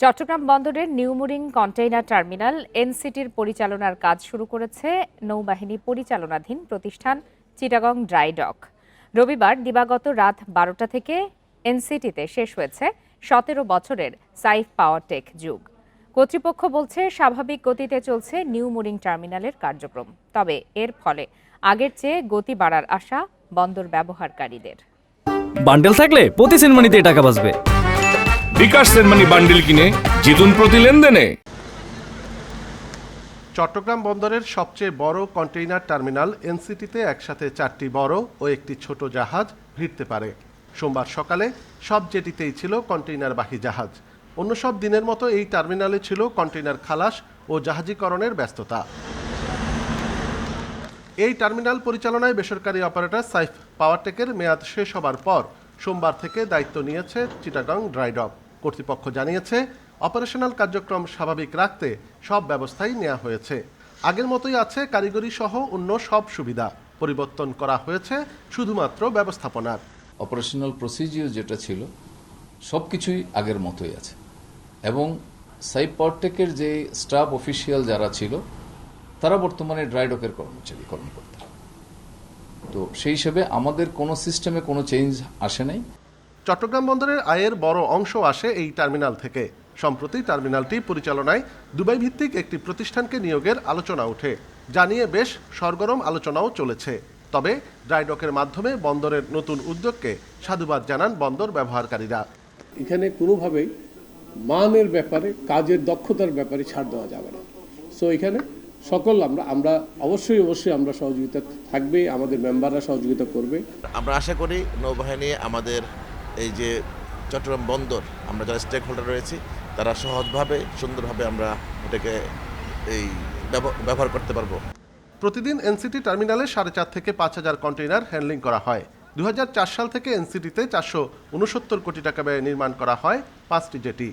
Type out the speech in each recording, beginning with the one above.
চট্টগ্রাম বন্দরের New Mooring container terminal এনসিটির পরিচালনার কাজ শুরু করেছে নৌবাহিনী পরিচালনাধীন প্রতিষ্ঠান চিটাগং ড্রাই ডক। রবিবার দিবাগত রাত বারোটা থেকে এনসিটিতে শেষ হয়েছে সতেরো বছরের সাইফ পাওয়ার টেক যুগ। কর্তৃপক্ষ বলছে, স্বাভাবিক গতিতে চলছে নিউমুরিং টার্মিনালের কার্যক্রম। তবে এর ফলে আগের চেয়ে গতি বাড়ার আশা বন্দর ব্যবহারকারীদের। বান্ডেল থাকলে প্রতি সেনমানিতে টাকা বাঁচবে। বিকাশ বান্ডিল কিনে জিতুন প্রতি লেনদেনে। চট্টগ্রাম বন্দরের সবচেয়ে বড় কন্টেইনার টার্মিনাল এনসিটিতে একসাথে চারটি বড় ও একটি ছোট জাহাজ ভিড়তে পারে। সোমবার সকালে সব জেটিতেই ছিল কন্টেইনারবাহী জাহাজ। অন্য সব দিনের মতো এই টার্মিনালে ছিল কন্টেইনার খালাস ও জাহাজীকরণের ব্যস্ততা। এই টার্মিনাল পরিচালনায় বেসরকারি অপারেটর সাইফ পাওয়ারটেকের মেয়াদ শেষ হবার পর সোমবার থেকে দায়িত্ব নিয়েছে চিটাগং ড্রাইডক। কর্তৃপক্ষ জানিয়েছে, অপারেশনাল কার্যক্রম স্বাভাবিক রাখতে সব ব্যবস্থাই নেওয়া হয়েছে। আগের মতোই আছে কারিগরি সহ অন্য সব সুবিধা পরিবর্তন করা হয়েছে শুধুমাত্র ব্যবস্থাপনার। অপারেশনাল প্রসিজিওর যেটা ছিল সব কিছুই আগের মতোই আছে। এবং সাইপরটেকের যে স্টাফ অফিসিয়াল যারা ছিল, তারা বর্তমানে ড্রাইডকের কর্মচারী, কর্মকর্তা। তো সেই হিসেবে আমাদের কোনো সিস্টেমে কোনো চেঞ্জ আসে নাই। চট্টগ্রাম বন্দরের আয়ের বড় অংশ আসে এই টার্মিনাল থেকে। সম্প্রতি টার্মিনালটি পরিচালনায় দুবাই ভিত্তিক একটি প্রতিষ্ঠানকে নিয়োগের আলোচনা ওঠে। জানিয়ে বেশ সরগরম আলোচনাও চলেছে। তবে ড্রাইডকের মাধ্যমে বন্দরের নতুন উদ্যোগকে সাধুবাদ জানান বন্দর ব্যবহারকারীরা। এখানে কোনোভাবেই মানের ব্যাপারে কাজের দক্ষতার ব্যাপারে ছাড় দেওয়া যাবে না। সো এখানে সকল আমরা আমরা অবশ্যই অবশ্যই আমরা সহযোগিতা থাকবে আমাদের মেম্বাররা সহযোগিতা করবে। আমরা আশা করি নৌবাহিনী আমাদের এই যে চট্টগ্রাম বন্দর, আমরা যারা স্টেক হোল্ডার রয়েছি, তারা সহজভাবে, সুন্দরভাবে আমরা এটাকে এই ব্যব- ব্যবহার করতে পারব। প্রতিদিন এনসিটি টার্মিনালে সাড়ে চার থেকে পাঁচ হাজার কন্টেইনার হ্যান্ডলিং করা হয়। দু হাজার চার সাল থেকে এনসিটিতে চারশো উনসত্তর কোটি টাকা ব্যয়ে নির্মাণ করা হয় পাঁচটি জেটি।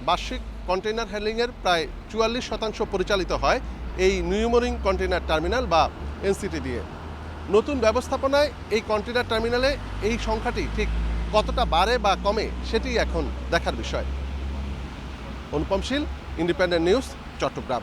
বার্ষিক কন্টেইনার হ্যান্ডলিংয়ের প্রায় চুয়াল্লিশ শতাংশ পরিচালিত হয় এই নিউমোরিং কন্টেইনার টার্মিনাল বা এনসিটি দিয়ে। নতুন ব্যবস্থাপনায় এই কন্টেইনার টার্মিনালে এই সংখ্যাটি ঠিক কতটা বাড়ে বা কমে সেটি এখন দেখার বিষয়। অনুপমশীল ইন্ডিপেন্ডেন্ট নিউজ চট্টগ্রাম।